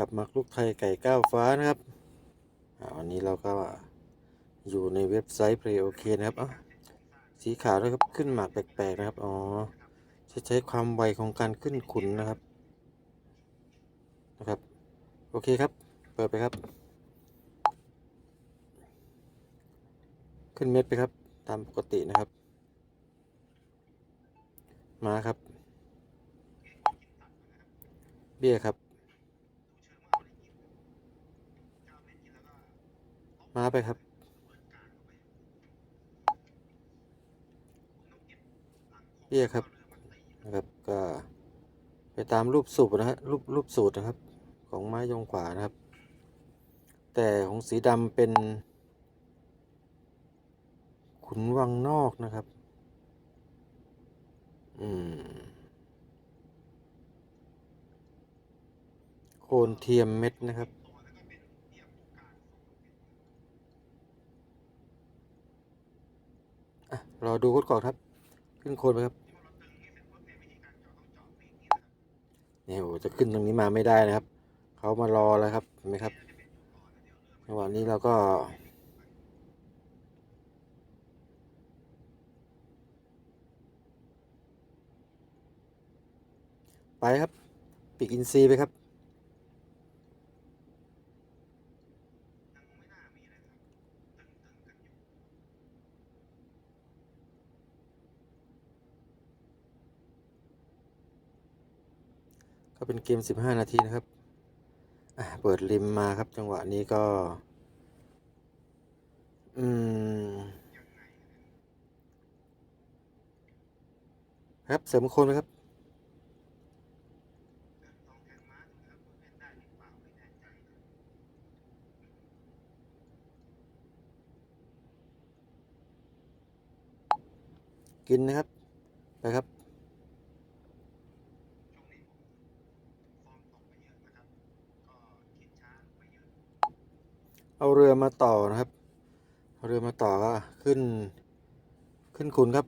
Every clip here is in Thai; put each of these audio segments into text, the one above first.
กับมักลูกไทยไก่ก้าวฟ้านะครับวันนี้เราก็อยู่ในเว็บไซต์ Play OK นะครับอะสีขาวนะครับขึ้นหมากแปลกๆนะครับอ๋อจะใช้ความไวของการขึ้นขุนนะครับนะครับ โอเคครับ เปิดไปครับ ขึ้นเม็ดไปครับ ตามปกตินะครับ มาครับ เบี้ยครับ มาไปครับ เบี้ยครับนะครับก็ไปตามรูปสูตรนะฮะรูปรูปสูตรนะครับ ของไม้ยงขวานะครับ แต่ของสีดำเป็น ขุนวังนอกนะครับ อืมโคนเทียมเม็ดนะครับ อะ รอดูกดก่อนครับ ขึ้นโคนไปครับเนี่ยโอ้จะขึ้นตรงนี้มาไม่ได้นะครับ เขามารอแล้วครับเห็นไหมครับจังหวะนี้เราก็ไปครับ ปีกอินซีไปครับ ก็เป็นเกม 15 นาทีนะครับเปิดริมมาครับ จังหวะนี้ก็ อืม ครับเสริมคนไหมครับกินนะครับ ไปครับ เอาเรือมาต่อนะครับเอาเรือมาต่อก็ขึ้น ขึ้นคุณครับ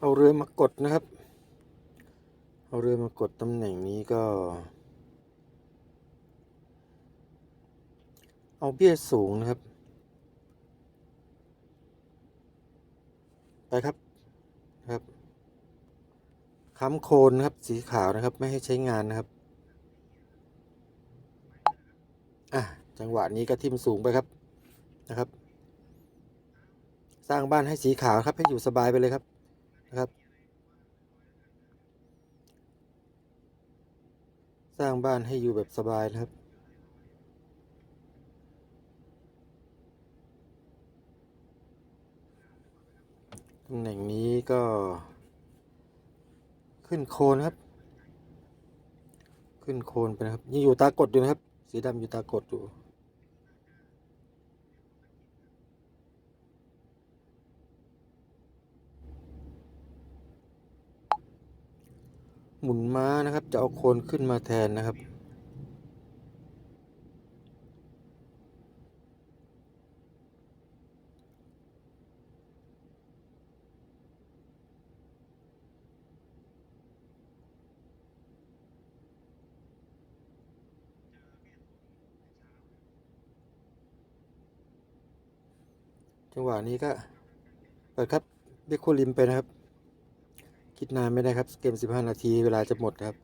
เอาเรือมากดนะครับ เอาเรือมากดตำแหน่งนี้ก็ เอาเบี้ยสูงนะครับ ไปครับครับค้ำโคนนะครับสีขาวนะครับ ไม่ให้ใช้งานนะครับ อะ จังหวะนี้ก็ทิมสูงไปครับนะครับ สร้างบ้านให้สีขาวครับให้อยู่สบายไปเลยครับนะครับ สร้างบ้านให้อยู่แบบสบายนะครับ ตำแหน่งนี้ก็ ขึ้นโคนครับ ขึ้นโคนไปนะครับยังอยู่ตากดอยู่นะครับ สีดำอยู่ตากดอยู่ หมุนม้านะครับ จะเอาโคนขึ้นมาแทนนะครับ จังหวะนี้ก็เปิดครับเบคโคลิมไปนะครับ คิดนานไม่ได้ครับเกม 15 นาทีเวลาจะหมดครับ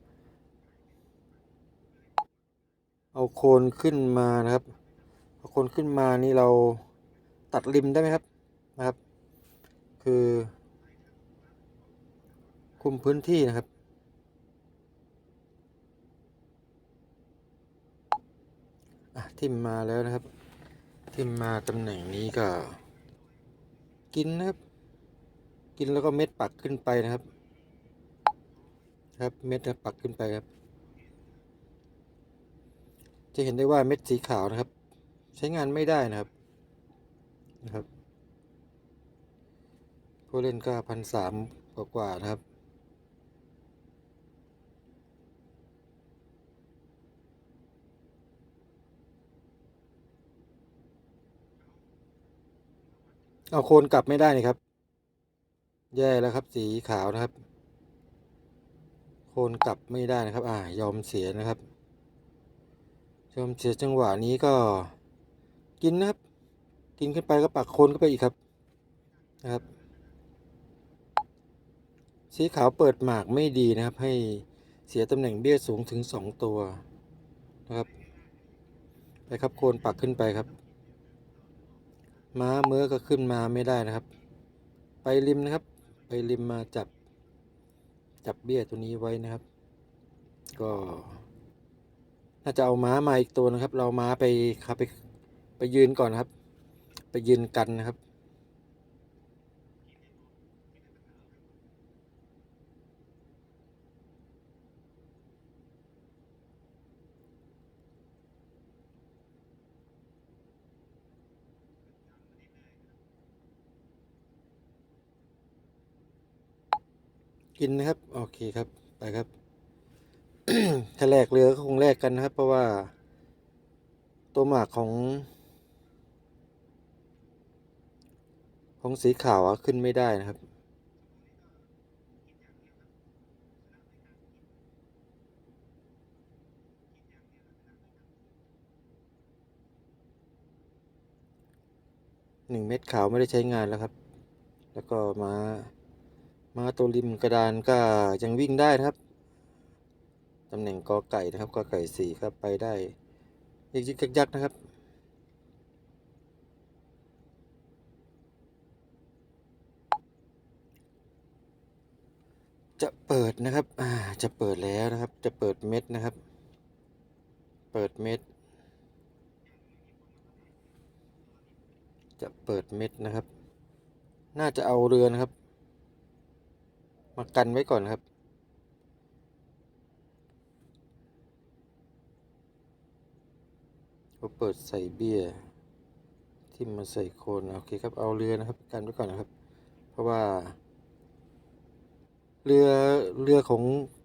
เอาโคนขึ้นมานะครับเอาโคนขึ้นมานี่เราตัดริมได้ไหมครับนะครับ คือ คุมพื้นที่นะครับทิมมาแล้วนะครับ ทิมมาตำแหน่งนี้ก็ กินนะครับ กินแล้วก็เม็ดปักขึ้นไปนะครับ ครับ เม็ดปักขึ้นไปครับ จะเห็นได้ว่าเม็ดสีขาวนะครับ ใช้งานไม่ได้นะครับนะครับผู้เล่นก็พันสามกว่านะครับเอาโคนกลับไม่ได้นี่ครับ แย่แล้วครับสีขาวนะครับ โคนกลับไม่ได้นะครับ อ่ายอมเสียนะครับ ยอมเสียจังหวะนี้ก็กินนะครับ กินขึ้นไปก็ปักโคนเข้าไปอีกครับนะครับ สีขาวเปิดหมากไม่ดีนะครับ ให้เสียตำแหน่งเบี้ยสูงถึงสองตัวนะครับ ไปครับโคนปักขึ้นไปครับ ม้าเมื่อก็ขึ้นมาไม่ได้นะครับ ไปริมนะครับ ไปริมมาจับ จับเบี้ยตัวนี้ไว้นะครับ ก็ น่าจะเอาม้ามาอีกตัวนะครับ เราม้าไปครับไปไปยืนก่อนนะครับ ไปยืนกันนะครับ กินนะครับ โอเคครับ ไปครับ ถ้าแลกเรือก็คงแลกกันนะครับ เพราะว่า ตัวหมากของ ของสีขาวขึ้นไม่ได้นะครับหนึ่งเม็ดขาวไม่ได้ใช้งานแล้วครับ แล้วก็มา มาตัวริมกระดานก็ยังวิ่งได้นะครับ ตำแหน่งกอไก่นะครับกอไก่สี่ครับไปได้ยึกยึกยักยักนะครับ จะเปิดนะครับ อ่า จะเปิดแล้วนะครับ จะเปิดเม็ดนะครับ เปิดเม็ด จะเปิดเม็ดนะครับ น่าจะเอาเรือนะครับ มากันไว้ก่อนครับก็เปิดใส่เบี้ยที่มาใส่โคนโอเคครับเอาเรือนะครับกันไว้ก่อนนะครับ เพราะว่า เรือเรือของ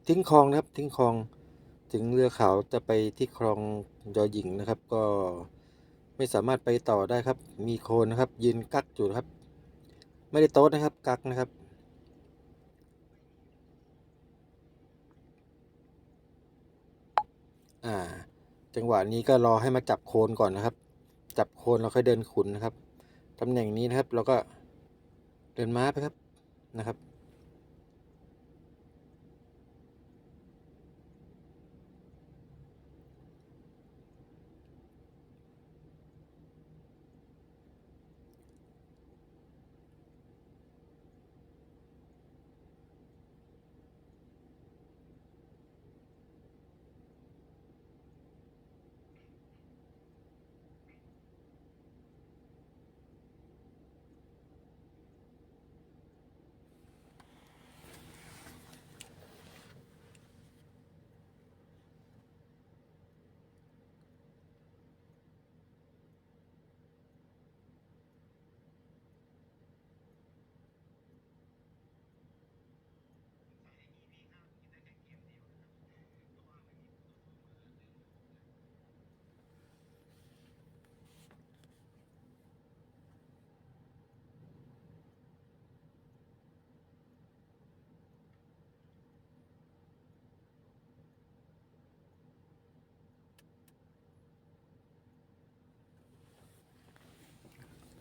ทิ้งคลองนะครับ ทิ้งคลองถึงเรือขาวจะไปที่คลองยอหญิงนะครับ ก็ไม่สามารถไปต่อได้ครับ มีโคนนะครับ ยืนกักอยู่ครับ ไม่ได้โต๊ดนะครับ กักนะครับ อ่า จังหวะนี้ก็รอให้มาจับโคนก่อนนะครับ จับโคนเราค่อยเดินขุนนะครับตำแหน่งนี้นะครับ เราก็เดินม้าไปครับนะครับ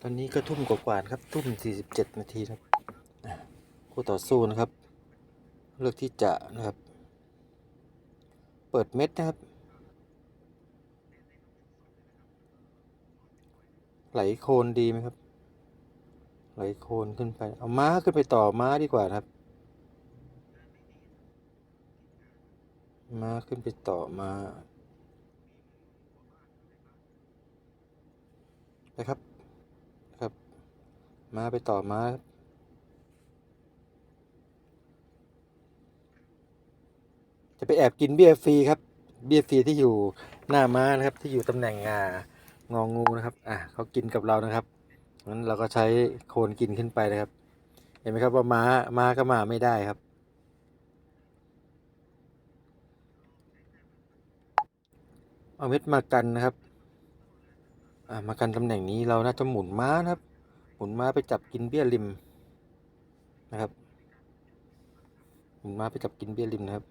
อนนี้ก็ทุ่มกว่าๆนครับ ทุ่ม 47 นาทีครับคู่ต่อสู้นะครับ เลือกที่จะนะครับ เปิดเม็ดนะครับ ไหลโคนดีไหมครับ ไหลโคนขึ้นไป เอาม้าขึ้นไปต่อม้าดีกว่าครับ ม้าขึ้นไปต่อม้าไปครับ มาไปต่อมาจะไปแอบกินเบี้ยฟรีครับ เบี้ยฟรีที่อยู่หน้าม้านะครับ ที่อยู่ตำแหน่งอ่างองูนะครับ อะเขากินกับเรานะครับงั้นเราก็ใช้โคนกินขึ้นไปนะครับ เห็นไหมครับว่าม้าม้าก็มาไม่ได้ครับ เอาเม็ดมากันนะครับ อ่ามากันตำแหน่งนี้เราน่าจะหมุนม้านะครับ หมุนม้าไปจับกินเบี้ยริมนะครับหมุนม้าไปจับกินเบี้ยริมนะครับ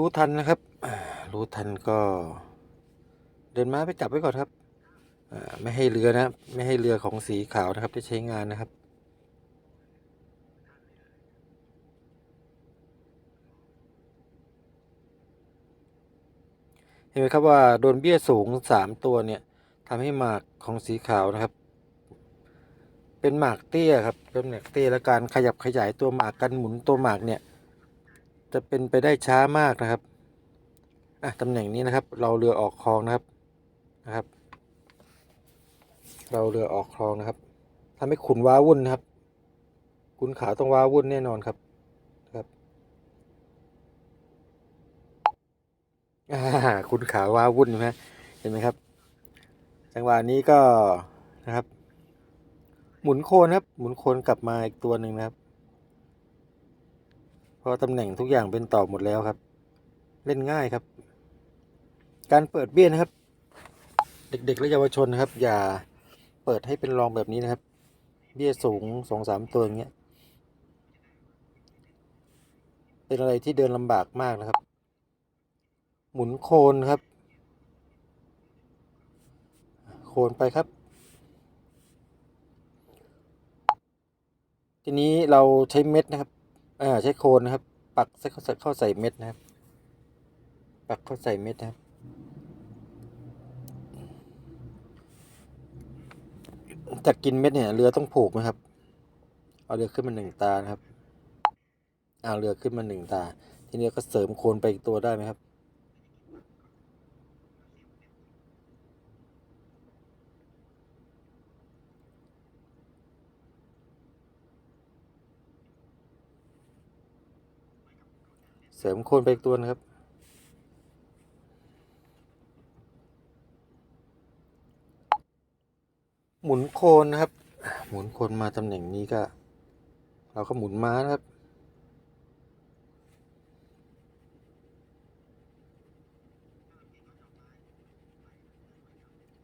รู้ทันนะครับ รู้ทันก็ เดินม้าไปจับไว้ก่อนครับอ่าไม่ให้เรือนะ ไม่ให้เรือของสีขาวนะครับได้ใช้งานนะครับเห็นไหมครับว่าโดนเบี้ยสูงสามตัวเนี่ยทำให้หมากของสีขาวนะครับ เป็นหมากเตี้ยครับเป็นหมากเตี้ยและการขยับขยายตัวหมากกันหมุนตัวหมากเนี่ย จะเป็นไปได้ช้ามากนะครับอะตำแหน่งนี้นะครับ เราเรือออกคลองนะครับนะครับ เราเรือออกคลองนะครับทำให้ขุนว้าวุ่นนะครับ ขุนขาวต้องว้าวุ่นแน่นอนครับครับขุนขาวว้าวุ่นนไหมเห็นไหมครับ จังหวะนี้ก็นะครับ หมุนโคนครับ หมุนโคนกลับมาอีกตัวหนึ่งนะครับ เพราะตำแหน่งทุกอย่างเป็นต่อหมดแล้วครับ เล่นง่ายครับ การเปิดเบี้ยนะครับ เด็กๆและเยาวชนนะครับ อย่าเปิดให้เป็นรองแบบนี้นะครับ เบี้ยสูงสองสามตัวอย่างเงี้ยเป็นอะไรที่เดินลำบากมากนะครับ หมุนโคนครับ โคนไปครับ ทีนี้เราใช้เม็ดนะครับ อ่าใช้โคนนะครับ ปักเข้าใส่เข้าใส่เม็ดนะครับ ปักเข้าใส่เม็ดนะครับจะกกินเม็ดเนี่ยเรือต้องผูกนะครับ เอาเรือขึ้นมาหนึ่งตานะครับ เอาเรือขึ้นมาหนึ่งตา ทีนี้ก็เสริมโคนไปอีกตัวได้ไหมครับ เสริมโคนไปอีกตัวนะครับ หมุนโคนนะครับ หมุนโคนมาตำแหน่งนี้ก็ เราก็หมุนม้านะครับ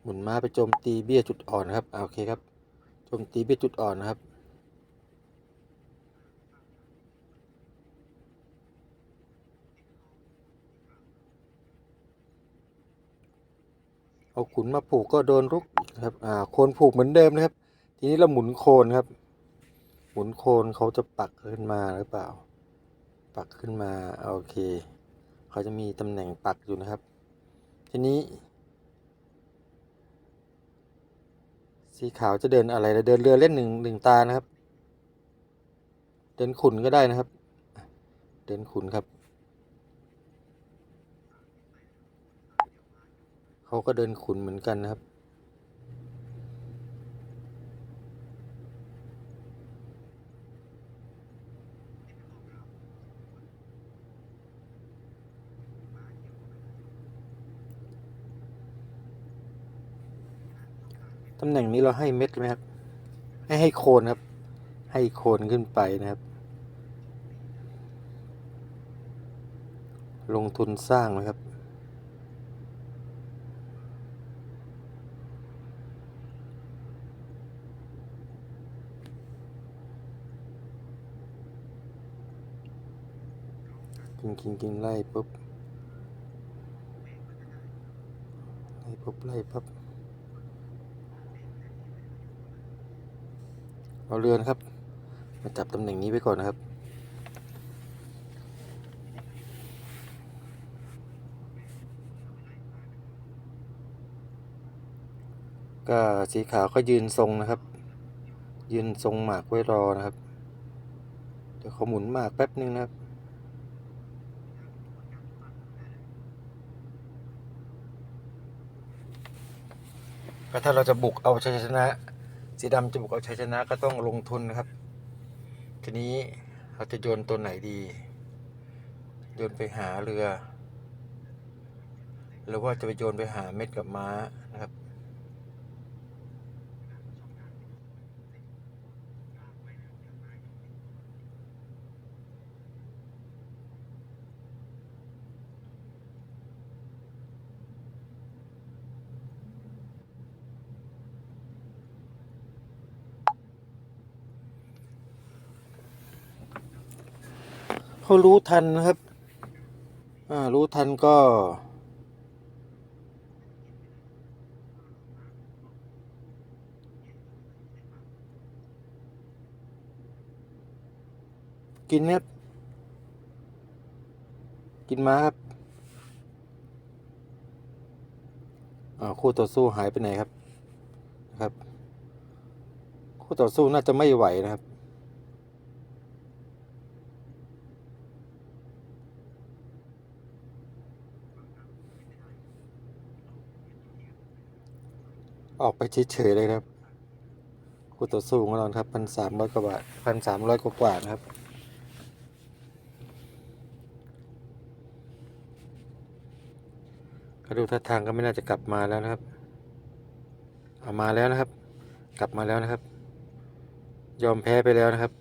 หมุนม้าไปโจมตีเบี้ยจุดอ่อนครับอ่าโอเคครับโจมตีเบี้ยจุดอ่อนนะครับ เอาขุนมาผูกก็โดนรุกครับอ่าโคนผูกเหมือนเดิมนะครับ ทีนี้เราหมุนโคนครับ หมุนโคนเขาจะปักขึ้นมาหรือเปล่า ปักขึ้นมาโอเค เขาจะมีตำแหน่งปักอยู่นะครับ ทีนี้ สีขาวจะเดินอะไรเดินเรือเล่นหนึ่งหนึ่งตานะครับ เดินขุนก็ได้นะครับ เดินขุนครับ เขาก็เดินขุนเหมือนกันนะครับ ตำแหน่งนี้เราให้เม็ดไหมครับ ให้ให้โคนครับ ให้โคนขึ้นไปนะครับ ลงทุนสร้างนะครับ กินกินกินไล่ปุ๊บไล่ปุ๊บไล่ปั๊บเอาเรือนะครับ มาจับตำแหน่งนี้ไว้ก่อนนะครับก็สีขาวก็ยืนทรงนะครับ ยืนทรงหมากไว้รอนะครับ เดี๋ยวเขาหมุนหมากแป๊บนึงนะครับ ก็ถ้าเราจะบุกเอาชัยชนะ สีดำจะบุกเอาชัยชนะก็ต้องลงทุนนะครับ ทีนี้เราจะโยนตัวไหนดี โยนไปหาเรือ หรือว่าจะไปโยนไปหาเม็ดกับม้า เขารู้ทันนะครับ อ่า รู้ทันก็ กินครับ กินมาครับ อ่า คู่ต่อสู้หายไปไหนครับ นะครับ คู่ต่อสู้น่าจะไม่ไหวนะครับ ออกไปเฉยๆเลยครับคู่ต่อสู้ของเราครับพันสามร้อยกว่าบาทพันสามร้อยกว่านะครับก็ดูท่าทางก็ไม่น่าจะกลับมาแล้วนะครับ เอามาแล้วนะครับ กลับมาแล้วนะครับ ยอมแพ้ไปแล้วนะครับ